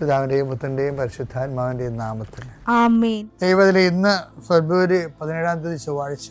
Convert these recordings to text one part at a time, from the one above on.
പിതാവിന്റെയും പുത്രന്റെയും പരിശുദ്ധാത്മാവിന്റെയും നാമത്തിൽ. ആമേൻ. ദൈവത്തിലെ ഇന്ന് ഫെബ്രുവരി പതിനേഴാം തീയതി ചൊവ്വാഴ്ച.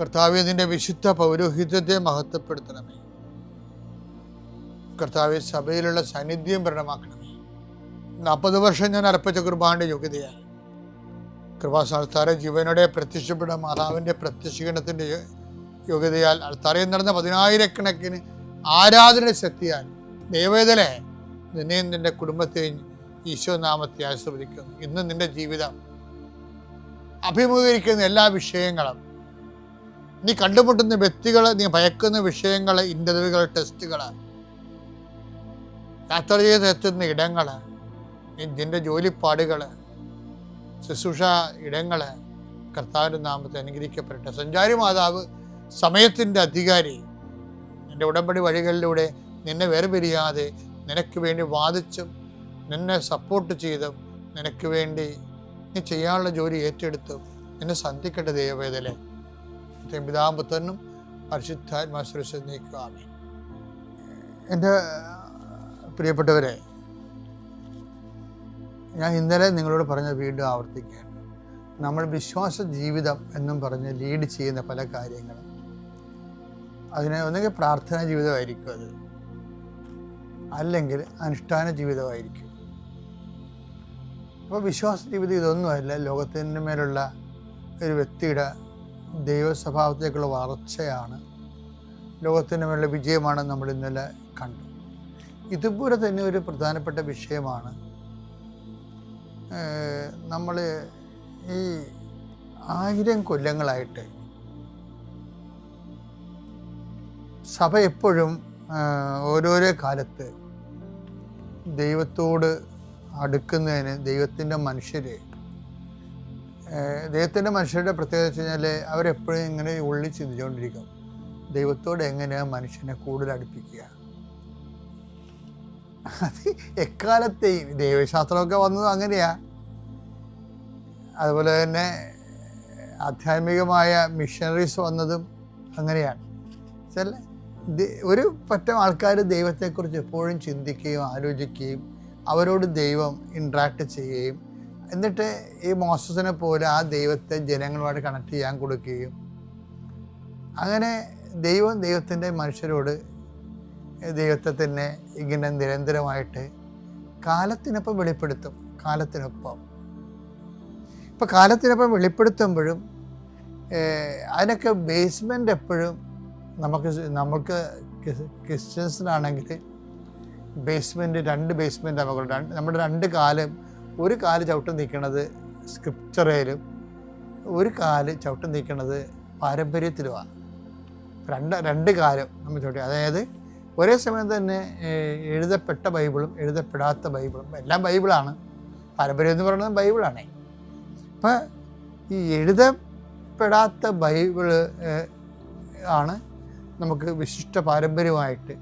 കർത്താവെ നിന്റെ വിശുദ്ധ പൗരോഹിത്യത്തെ മഹത്വപ്പെടുത്തണമേ. കർത്താവെ സഭയിലുള്ള സാന്നിധ്യം പ്രകടമാക്കണമേ. നാൽപ്പത് വർഷം ഞാൻ അർപ്പിച്ച കുർബാന്റെ യോഗ്യതയാണ്. കൃപാസ്ഥാനത്താറെ ജീവനോടെ പ്രത്യക്ഷപ്പെട്ട മാതാവിന്റെ പ്രത്യക്ഷീകരണത്തിന്റെ യോഗ്യതയാൽ അൾത്താറയിൽ നടന്ന പതിനായിരക്കണക്കിന് ആരാധന ശക്തിയാൽ ദൈവവേദനെ നിന്നെയും നിന്റെ കുടുംബത്തെയും ഈശോ നാമത്തെ ആശ്രവദിക്കുന്നു. ഇന്ന് നിന്റെ ജീവിതം അഭിമുഖീകരിക്കുന്ന എല്ലാ വിഷയങ്ങളും നീ കണ്ടുമുട്ടുന്ന വ്യക്തികൾ നീ ഭയക്കുന്ന വിഷയങ്ങൾ ഇന്റർവ്യൂകൾ ടെസ്റ്റുകൾ യാത്ര ചെയ്ത് എത്തുന്ന ഇടങ്ങൾ നിന്റെ ജോലിപ്പാടുകൾ ശുശ്രൂഷ ഇടങ്ങൾ കർത്താവിന്റെ നാമത്തെ അനുഗ്രഹിക്കപ്പെടട്ടെ. സഞ്ചാരി മാതാവ് സമയത്തിന്റെ അധികാരി എന്റെ ഉടമ്പടി വഴികളിലൂടെ നിന്നെ വേർപിരിയാതെ നിനക്ക് വേണ്ടി വാദിച്ചും നിന്നെ സപ്പോർട്ട് ചെയ്തും നിനക്ക് വേണ്ടി നീ ചെയ്യാനുള്ള ജോലി ഏറ്റെടുത്തും. നിന്നെ സന്ധിക്കട്ടെ ദൈവവേദലെ. പിതാമ്പുത്തനും പരിശുദ്ധാത്മാശ്രസ് നീക്കുവാമേ എന്റെ പ്രിയപ്പെട്ടവരെ ഞാൻ ഇന്നലെ നിങ്ങളോട് പറഞ്ഞ വീണ്ടും ആവർത്തിക്കുകയാണ്. നമ്മൾ വിശ്വാസ ജീവിതം എന്നും പറഞ്ഞ് ലീഡ് ചെയ്യുന്ന പല കാര്യങ്ങളും. അതിന് ഒന്നുകിൽ പ്രാർത്ഥനാ ജീവിതമായിരിക്കും അത് അല്ലെങ്കിൽ അനുഷ്ഠാന ജീവിതമായിരിക്കും. അപ്പോൾ വിശ്വാസ ജീവിതം ഇതൊന്നുമല്ല ലോകത്തിന്റെ മേലുള്ള ഒരു വ്യക്തിയുടെ ദൈവ സ്വഭാവത്തേക്കുള്ള വളർച്ചയാണ്. ലോകത്തിന് മേലുള്ള വിജയമാണ് നമ്മൾ ഇന്നലെ കണ്ടു. ഇതുപോലെ തന്നെ ഒരു പ്രധാനപ്പെട്ട വിഷയമാണ് നമ്മൾ ഈ ആയിരം കൊല്ലങ്ങളായിട്ട് സഭ എപ്പോഴും ഓരോരോ കാലത്ത് ദൈവത്തോട് അടുക്കുന്നതിന് ദൈവത്തിന്റെ മനുഷ്യർ ദൈവത്തിന്റെ മനുഷ്യരുടെ പ്രത്യേകത വെച്ച് കഴിഞ്ഞാൽ അവരെപ്പോഴും ഇങ്ങനെ ഉള്ളിൽ ചിന്തിച്ചുകൊണ്ടിരിക്കും. ദൈവത്തോട് എങ്ങനെയാണ് മനുഷ്യനെ കൂടുതൽ അടുപ്പിക്കുക? അത് എക്കാലത്തെയും ദൈവശാസ്ത്രമൊക്കെ വന്നത് അങ്ങനെയാ. അതുപോലെ തന്നെ ആധ്യാത്മികമായ മിഷണറീസ് വന്നതും അങ്ങനെയാണ്. ചില ഒരു പറ്റം ആൾക്കാർ ദൈവത്തെക്കുറിച്ച് എപ്പോഴും ചിന്തിക്കുകയും ആലോചിക്കുകയും അവരോട് ദൈവം ഇൻട്രാക്ട് ചെയ്യുകയും എന്നിട്ട് ഈ മോസസിനെ പോലെ ആ ദൈവത്തെ ജനങ്ങളുമായിട്ട് കണക്ട് ചെയ്യാൻ കൊടുക്കുകയും അങ്ങനെ ദൈവം ദൈവത്തിന്റെ മനുഷ്യരോട് ദൈവത്തെ തന്നെ ഇങ്ങനെ നിരന്തരമായിട്ട് കാലത്തിനൊപ്പം വെളിപ്പെടുത്തും കാലത്തിനൊപ്പം. ഇപ്പം കാലത്തിനൊപ്പം വെളിപ്പെടുത്തുമ്പോഴും അതിനൊക്കെ ബേസ്മെന്റ് എപ്പോഴും നമുക്ക് നമുക്ക് ക്രിസ്- ക്രിസ്ത്യൻസിനാണെങ്കിൽ ബേസ്മെന്റ് രണ്ട് ബേസ്മെന്റ് നമുക്ക് നമ്മുടെ രണ്ട് കാലും ഒരു കാൽ ചവിട്ട് നിൽക്കുന്നത് സ്ക്രിപ്ചറയിലും ഒരു കാൽ ചവിട്ട് നിൽക്കുന്നത് പാരമ്പര്യത്തിലുമാണ്. രണ്ട് രണ്ട് കാലം നമ്മൾ ചവിട്ടി. അതായത് ഒരേ സമയം തന്നെ എഴുതപ്പെട്ട ബൈബിളും എഴുതപ്പെടാത്ത ബൈബിളും എല്ലാം ബൈബിളാണ്. പാരമ്പര്യം എന്ന് പറയുന്നത് ബൈബിളാണേ. അപ്പം ഈ എഴുതപ്പെടാത്ത ബൈബിൾ ആണ് നമുക്ക് വിശിഷ്ട പാരമ്പര്യമായിട്ട്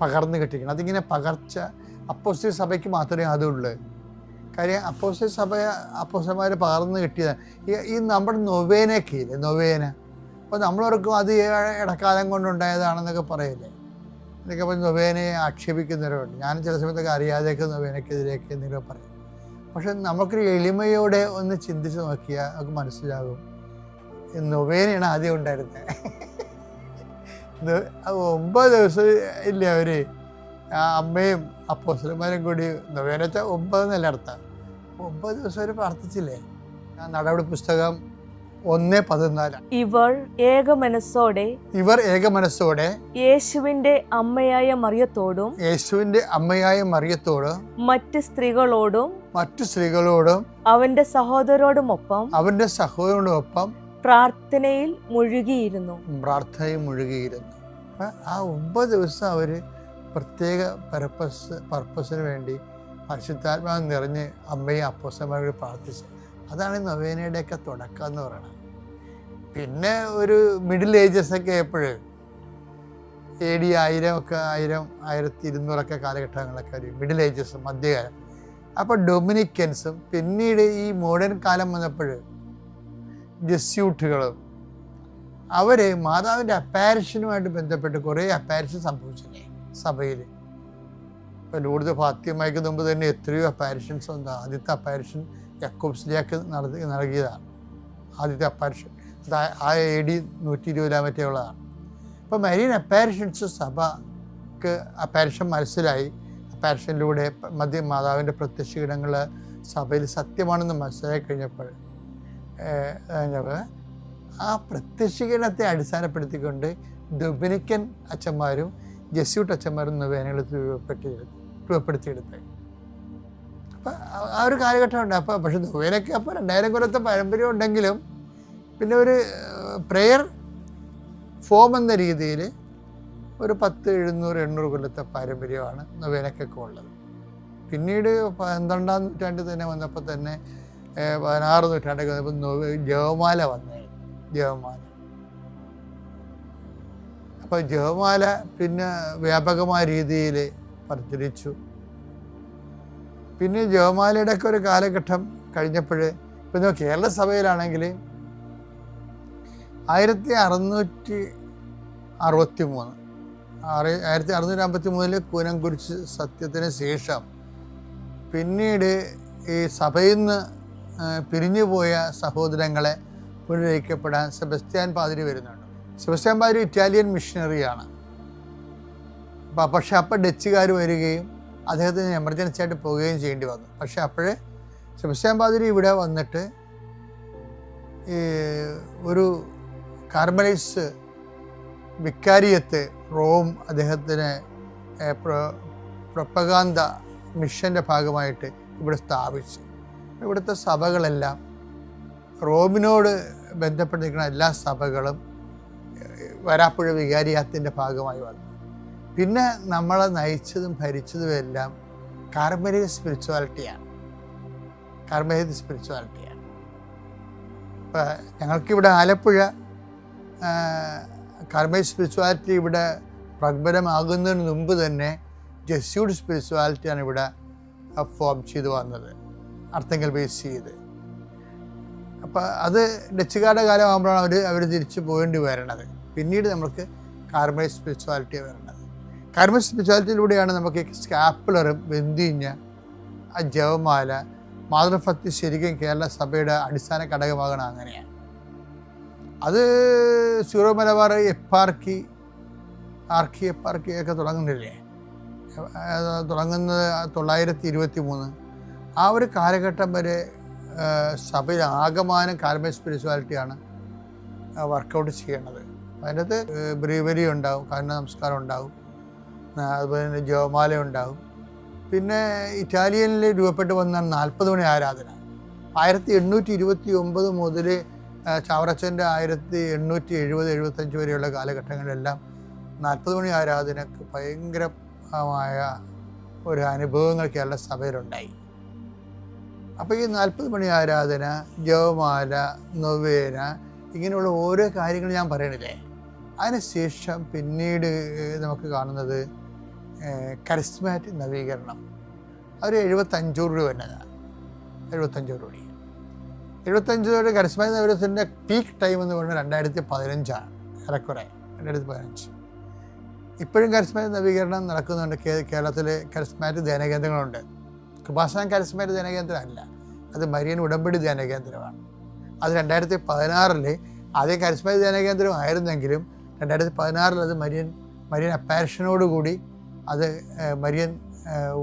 പകർന്നു കിട്ടിക്കണം അതിങ്ങനെ പകർച്ച അപ്പോസ്റ്റൽ സഭയ്ക്ക് മാത്രമേ അതുള്ളൂ. കാര്യം അപ്പോസ്റ്റൽ സഭ അപ്പോസ്റ്റന്മാർ പകർന്നു കിട്ടിയതാണ് ഈ നമ്മുടെ നൊവേനയൊക്കെ ഇല്ലേ നൊവേന. അപ്പോൾ നമ്മളോർക്കും അത് ഇടക്കാലം കൊണ്ടുണ്ടായതാണെന്നൊക്കെ പറയില്ലേ? എന്നൊക്കെ പറഞ്ഞ് നൊവേനയെ ആക്ഷേപിക്കുന്നവരുണ്ട്. ഞാൻ ചില സമയത്തൊക്കെ അറിയാതെയൊക്കെ നൊവേനയ്ക്കെതിരെയൊക്കെ എന്തെങ്കിലും പറയും. പക്ഷെ നമുക്കൊരു എളിമയോടെ ഒന്ന് ചിന്തിച്ച് നോക്കിയാൽ നമുക്ക് മനസ്സിലാകും. നൊവേനയാണ് ആദ്യം ഉണ്ടായിരുന്നത്. ഒമ്പത് ദിവസം ഇല്ലേ അവർ? ആ അമ്മയും അപ്പോസലന്മാരും കൂടി നൊവേന വെച്ചാൽ ഒമ്പത് നില അർത്ഥം. ഒമ്പത് ദിവസം അവർ പ്രാർത്ഥിച്ചില്ലേ? ആ നടപടി പുസ്തകം ഒന്ന് പതിനാല്. ഇവർ ഏക മനസ്സോടെ ഇവർ ഏക മനസ്സോടെ യേശുവിന്റെ അമ്മയായ മറിയത്തോടും യേശുവിന്റെ അമ്മയായ മറിയത്തോടും മറ്റ് സ്ത്രീകളോടും മറ്റു സ്ത്രീകളോടും അവന്റെ സഹോദരോടുമൊപ്പം അവന്റെ സഹോദരനോടൊപ്പം പ്രാർത്ഥനയിൽ മുഴുകിയിരുന്നു. പ്രാർത്ഥനയിൽ മുഴുകിയിരുന്നു. ആ ഒമ്പത് ദിവസം അവർ പ്രത്യേക പർപ്പസ് പർപ്പസിന് വേണ്ടി പരിശുദ്ധാത്മാവ് നിറഞ്ഞ് അമ്മയും അപ്പോസന്മാരോട് പ്രാർത്ഥിച്ച്. അതാണ് നൊവേനയുടെയൊക്കെ തുടക്കം എന്ന് പറയുന്നത്. പിന്നെ ഒരു മിഡിൽ ഏജസ് ഒക്കെ എപ്പോഴും എ ഡി ആയിരം ഒക്കെ ആയിരം ആയിരത്തി ഇരുന്നൂറൊക്കെ കാലഘട്ടങ്ങളൊക്കെ ഒരു മിഡിൽ ഏജസ് മധ്യകാലം. അപ്പോൾ ഡൊമിനിക്കൻസും പിന്നീട് ഈ മോഡേൺ കാലം വന്നപ്പോൾ ജസ്യൂട്ടുകളും അവർ മാതാവിന്റെ അപ്പാരിഷനുമായിട്ട് ബന്ധപ്പെട്ട് കുറേ അപ്പാരിഷൻ സംഭവിച്ചില്ലേ സഭയിൽ ഇപ്പോൾ ലൂർദ് ഫാത്യമായിക്ക് മുമ്പ് തന്നെ എത്രയോ അപ്പാരിഷൻസ് ഉണ്ട്. ആദ്യത്തെ അപ്പാരിഷൻ യക്കോബ്സിലേക്ക് നടത്തി നൽകിയതാണ്. ആദ്യത്തെ അപ്പാരിഷൻ ആ- എ ഡി നൂറ്റി ഇരുപതിലാം മറ്റേ ഉള്ളതാണ്. അപ്പോൾ മരീൻ അപ്പാരിഷൻസ് സഭക്ക് അപ്പാരിഷൻ മനസ്സിലായി. അപ്പാരിഷനിലൂടെ മധ്യ മാതാവിന്റെ പ്രത്യക്ഷീടങ്ങൾ സഭയിൽ സത്യമാണെന്ന് ഏഹ്, കഴിഞ്ഞപ്പോൾ ആ പ്രത്യക്ഷീകരണത്തെ അടിസ്ഥാനപ്പെടുത്തിക്കൊണ്ട് ഡൊമിനിക്കൻ അച്ഛന്മാരും ജസ്യൂട്ട് അച്ഛന്മാർ എന്ന വേനകളത്തിൽ രൂപപ്പെട്ടി രൂപപ്പെടുത്തിയെടുത്തത് അപ്പം ആ ഒരു കാലഘട്ടമുണ്ട്. അപ്പോൾ പക്ഷെ ദുബൈയിലൊക്കെ അപ്പോൾ രണ്ടായിരം കൊല്ലത്തെ പാരമ്പര്യം ഉണ്ടെങ്കിലും പിന്നെ ഒരു പ്രെയർ ഫോം എന്ന രീതിയിൽ ഒരു പത്ത് എഴുന്നൂറ് എണ്ണൂറ് കൊല്ലത്തെ പാരമ്പര്യമാണ് നൊവേനക്കൊക്കെ ഉള്ളത്. പിന്നീട് പന്ത്രണ്ടാം നൂറ്റാണ്ടിൽ തന്നെ വന്നപ്പോൾ തന്നെ പതിനാറ് നൂറ്റാണ്ടൊക്കെ വന്നപ്പോൾ ജവമാല വന്നേ ജവമാല. അപ്പോൾ ജവമാല പിന്നെ വ്യാപകമായ രീതിയിൽ പ്രചരിച്ചു പിന്നെ ജവമാലയുടെ ഒക്കെ ഒരു കാലഘട്ടം കഴിഞ്ഞപ്പോൾ ഇപ്പം കേരള സഭയിലാണെങ്കിൽ ആയിരത്തി അറുന്നൂറ്റി അറുപത്തി മൂന്ന് ആയിരത്തി അറുന്നൂറ്റി അമ്പത്തി മൂന്നിൽ കൂനം കുരിശ് സത്യത്തിന് ശേഷം പിന്നീട് ഈ സഭയിൽ നിന്ന് പിരിഞ്ഞുപോയ പിരിഞ്ഞു പോയ സഹോദരങ്ങളെ പുനരയിക്കപ്പെടാൻ സെബസ്ത്യാൻ പാതിരി വരുന്നുണ്ട്. സെബസ്ത്യാൻ ഭാര്യ ഇറ്റാലിയൻ മിഷണറിയാണ് അപ്പോൾ പക്ഷെ അപ്പോൾ ഡച്ചുകാർ വരികയും അദ്ദേഹത്തിന് എമർജൻസി ആയിട്ട് പോവുകയും ചെയ്യേണ്ടി വന്നു. പക്ഷെ അപ്പോഴേ സെബസ്റ്റ്യാൻ പാതിരി ഇവിടെ വന്നിട്ട് ഈ ഒരു കാർമലൈസ് വിക്കാരിയത്ത് റോം അദ്ദേഹത്തിന് പ്രൊപ്പകാന്ത മിഷന്റെ ഭാഗമായിട്ട് ഇവിടെ സ്ഥാപിച്ചു. ഇവിടുത്തെ സഭകളെല്ലാം റോമിനോട് ബന്ധപ്പെട്ടിരിക്കുന്ന എല്ലാ സഭകളും വരാപ്പുഴ വികാരിയാത്തിന്റെ ഭാഗമായി വന്നു. പിന്നെ നമ്മളെ നയിച്ചതും ഭരിച്ചതും എല്ലാം കാർമരിക സ്പിരിച്വാലിറ്റിയാണ്. കാർമരിക സ്പിരിച്വാലിറ്റിയാണ്. ഇപ്പം ഞങ്ങൾക്കിവിടെ ആലപ്പുഴ കാർമരിക സ്പിരിച്വാലിറ്റി ഇവിടെ പ്രബലമാകുന്നതിന് മുമ്പ് തന്നെ ജസ്യൂഡ് സ്പിരിച്വാലിറ്റിയാണ് ഇവിടെ ഫോം ചെയ്ത് വന്നത്. അർത്ഥങ്ങൾ ബേസ് ചെയ്ത്. അപ്പം അത് ഡച്ചുകാരുടെ കാലമാകുമ്പോഴാണ് അവർ അവർ തിരിച്ചു പോകേണ്ടി വരണത്. പിന്നീട് നമുക്ക് കാർമൽ സ്പിരിച്വാലിറ്റി വരേണ്ടത്. കാർമ സ്പിരിച്വാലിറ്റിയിലൂടെയാണ് നമുക്ക് സ്കാപ്പുലറും വെന്തിഞ്ഞ ആ ജവമാല മാതൃഭക്തി ശരിക്കും കേരള സഭയുടെ അടിസ്ഥാന ഘടകമാകണം അങ്ങനെയാണ്. അത് Syro Malabar eparchy archeparchy ഒക്കെ തുടങ്ങുന്നില്ലേ? തുടങ്ങുന്നത് തൊള്ളായിരത്തി ഇരുപത്തി മൂന്ന് ആ ഒരു കാലഘട്ടം വരെ സഭയിൽ ആകമാനം കാർമൽ സ്പിരിച്വാലിറ്റിയാണ് വർക്കൗട്ട് ചെയ്യണത് അതിനകത്ത് ബ്രീവരി ഉണ്ടാവും കാരണ നമസ്കാരം ഉണ്ടാവും അതുപോലെ തന്നെ ജോമാല ഉണ്ടാവും. പിന്നെ ഇറ്റാലിയനിൽ രൂപപ്പെട്ട് വന്ന നാൽപ്പത് മണി ആരാധന. ആയിരത്തി എണ്ണൂറ്റി ഇരുപത്തി ഒമ്പത് മുതൽ ചാവറച്ചന്റെ ആയിരത്തി എണ്ണൂറ്റി എഴുപത് എഴുപത്തഞ്ച് വരെയുള്ള കാലഘട്ടങ്ങളിലെല്ലാം നാൽപ്പത് മണി ആരാധനക്ക് ഭയങ്കരമായ ഒരു അനുഭവങ്ങൾ കേരള സഭയിലുണ്ടായി. അപ്പോൾ ഈ നാൽപ്പത് മണി ആരാധന ജവമാല നൊവേന ഇങ്ങനെയുള്ള ഓരോ കാര്യങ്ങൾ ഞാൻ പറയണില്ലേ? അതിനുശേഷം പിന്നീട് നമുക്ക് കാണുന്നത് കരിസ്മാറ്റിക് നവീകരണം. അവർ എഴുപത്തഞ്ചൂറ് രൂപ വന്നതാണ് എഴുപത്തഞ്ചൂറ് രൂപ രൂപയുടെ കരിസ്മാറ്റിക് നവീകരണത്തിന്റെ പീക്ക് ടൈം എന്ന് പറഞ്ഞാൽ രണ്ടായിരത്തി പതിനഞ്ചാണ് ഏറെക്കുറെ രണ്ടായിരത്തി പതിനഞ്ച് ഇപ്പോഴും കരിസ്മാറ്റിക് നവീകരണം നടക്കുന്നുണ്ട്. കേരളത്തിൽ കരിസ്മാറ്റിക് ധ്യാനകേന്ദ്രങ്ങളുണ്ട്. കൃപാസനം കരിസ്മാറ്റിക് ധ്യാനകേന്ദ്രമല്ല. അത് മരിയൻ ഉടമ്പടി ധ്യാനകേന്ദ്രമാണ്. അത് രണ്ടായിരത്തി പതിനാറിൽ ആദ്യം കരിസ്മാറ്റിക് ധ്യാനകേന്ദ്രം ആയിരുന്നെങ്കിലും രണ്ടായിരത്തി പതിനാറിൽ അത് മരിയൻ മരിയൻ അപ്പാരിഷനോടുകൂടി അത് മരിയൻ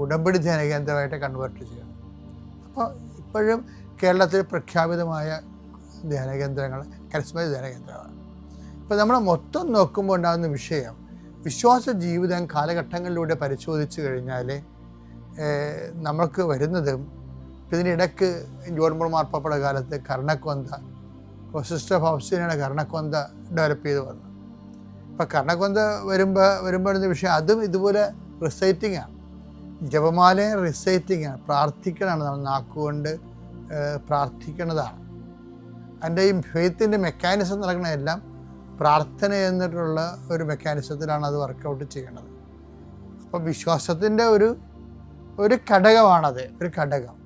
ഉടമ്പടി ഉടമ്പടി ധ്യാനകേന്ദ്രമായിട്ട് കൺവേർട്ട് ചെയ്യണം. അപ്പോൾ ഇപ്പോഴും കേരളത്തിൽ പ്രഖ്യാപിതമായ ധ്യാനകേന്ദ്രങ്ങൾ ധ്യാന കേന്ദ്രമാണ് ഇപ്പോൾ നമ്മൾ മൊത്തം നോക്കുമ്പോൾ ഉണ്ടാകുന്ന വിഷയം വിശ്വാസ ജീവിതം കാലഘട്ടങ്ങളിലൂടെ പരിശോധിച്ചു കഴിഞ്ഞാൽ നമ്മൾക്ക് വരുന്നതും ഇതിനിടയ്ക്ക് ജോൺ ബോൾ മാർപ്പാപ്പയുടെ കാലത്ത് കർണക്കൊന്ത സിസ്റ്റർ ഹൗസിനാണ് കർണക്കൊന്ത ഡെവലപ്പ് ചെയ്ത് വന്നു അപ്പോൾ കർണക്കൊന്ത വരുമ്പോൾ വരുമ്പോഴെന്ന വിഷയം അതും ഇതുപോലെ റിസൈറ്റിംഗ് ആണ്. ജപമാലയും റിസൈറ്റിംഗ് ആണ്. പ്രാർത്ഥിക്കണമാണ് നമ്മൾ നാക്കുകൊണ്ട് പ്രാർത്ഥിക്കണതാണ്. അതിന്റെ ഈ ഫെയ്ത്തിന്റെ മെക്കാനിസം നടക്കണതെല്ലാം പ്രാർത്ഥന എന്നിട്ടുള്ള ഒരു മെക്കാനിസത്തിലാണ് അത് വർക്കൗട്ട് ചെയ്യണത്. അപ്പോൾ വിശ്വാസത്തിന്റെ ഒരു ഒരു ഘടകമാണത് ഒരു ഘടകം.